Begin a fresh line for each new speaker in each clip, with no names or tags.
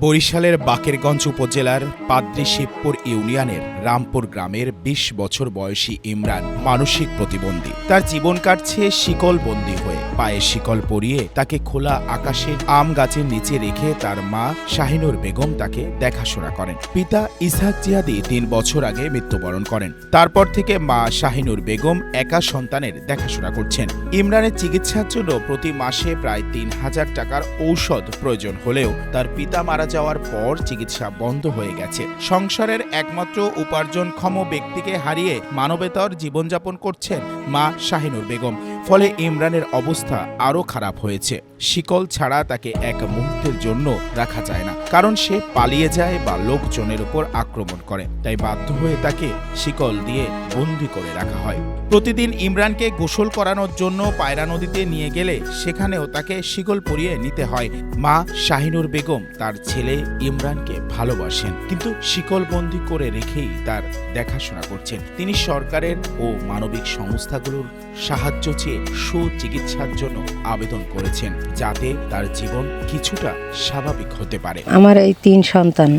বরিশালের বাকেরগঞ্জ উপজেলার পাদ্রি শিবপুর ইউনিয়নের রামপুর গ্রামের ২০ বছর বয়সী ইমরান মানসিক প্রতিবন্ধী। তার জীবন কাটছে শিকল বন্দী হয়ে। পায়ে শিকল পরিয়ে তাকে খোলা আকাশের আম গাছের নিচে রেখে তার মা শাহিনুর বেগম তাকে দেখাশোনা করেন। পিতা ইসহাক জিহাদি তিন বছর আগে মৃত্যুবরণ করেন। তারপর থেকে মা শাহিনুর বেগম একা সন্তানের দেখাশোনা করছেন। ইমরানের চিকিৎসার জন্য প্রতি মাসে প্রায় তিন হাজার টাকার ঔষধ প্রয়োজন হলেও তার পিতা মারা যাওয়ার পর চিকিৎসা বন্ধ হয়ে গেছে। সংসারের একমাত্র উপার্জনক্ষম ব্যক্তিকে হারিয়ে মানবেতর জীবনযাপন করছেন মা শাহিনুর বেগম। ফলে ইমরানের অবস্থা আরও খারাপ হয়েছে। শিকল ছাড়া তাকে এক মুহূর্তের জন্য রাখা যায় না। কারণ সে পালিয়ে যায় বা লোকজনের উপর আক্রমণ করে। তাই বাধ্য হয়ে তাকে শিকল দিয়ে বন্দি করে রাখা হয়। প্রতিদিন ইমরানকে গোসল করানোর জন্য পায়রা নদীতে নিয়ে গেলে সেখানেও তাকে শিকল পরিয়ে নিতে হয়। মা শাহিনুর বেগম তার ছেলে ইমরানকে ভালোবাসেন, কিন্তু শিকলবন্দি করে রেখেই তার দেখাশোনা করছেন। তিনি সরকারের ও মানবিক সংস্থাগুলোর সাহায্য চেয়ে সুচিকিৎসার জন্য আবেদন করেছেন, যাতে তার জীবন কিছুটা স্বাভাবিক হতে পারে।
আমার এই তিন সন্তান,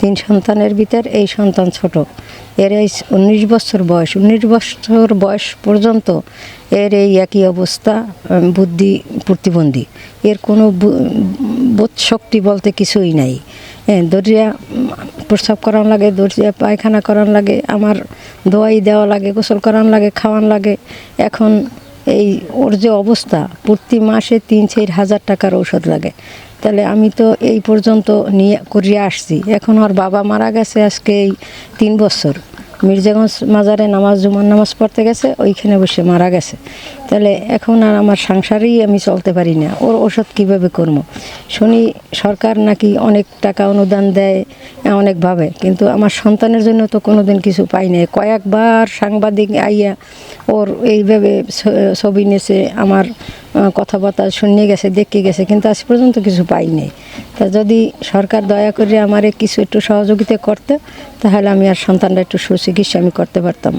তিন সন্তানের ভিতর এই সন্তান ছোট। এর এই উনিশ বছর বয়স, উনিশ বছর বয়স পর্যন্ত এর এই একই অবস্থা বুদ্ধি প্রতিবন্ধী এর কোনো বোধ শক্তি বলতে কিছুই নাই। হ্যাঁ দরিয়া প্রস্রাব করান লাগে দরিয়া পায়খানা করান লাগে, আমার দোয়াই দেওয়া লাগে, গোসল করান লাগে, খাওয়ান লাগে। এখন এই ওর যে অবস্থা, প্রতি মাসে তিন, চার হাজার টাকার ঔষধ লাগে। তাহলে আমি তো এই পর্যন্ত নিয়ে করিয়ে আসছি। এখন ওর বাবা মারা গেছে আজকে এই তিন বছর। মির্জাগঞ্জ মাজারে নামাজ, জুমার নামাজ পড়তে গেছে, ওইখানে বসে মারা গেছে। তাহলে এখন আর আমার সংসারেই আমি চলতে পারি না, ওর ওষুধ কীভাবে করব? শুনি সরকার নাকি অনেক টাকা অনুদান দেয় অনেকভাবে কিন্তু আমার সন্তানের জন্য তো কোনোদিন কিছু পাই নাই। কয়েকবার সাংবাদিক আইয়া ওর এইভাবে ছবি নেছে, আমার কথাবার্তা শুনিয়ে গেছে, দেখে গেছে, কিন্তু আজ পর্যন্ত কিছু পাই নাই তা যদি সরকার দয়া করে আমার কিছু একটু সহযোগিতা করতে, তাহলে আমি আর সন্তানরা একটু সুচিকিৎসা আমি করতে পারতাম।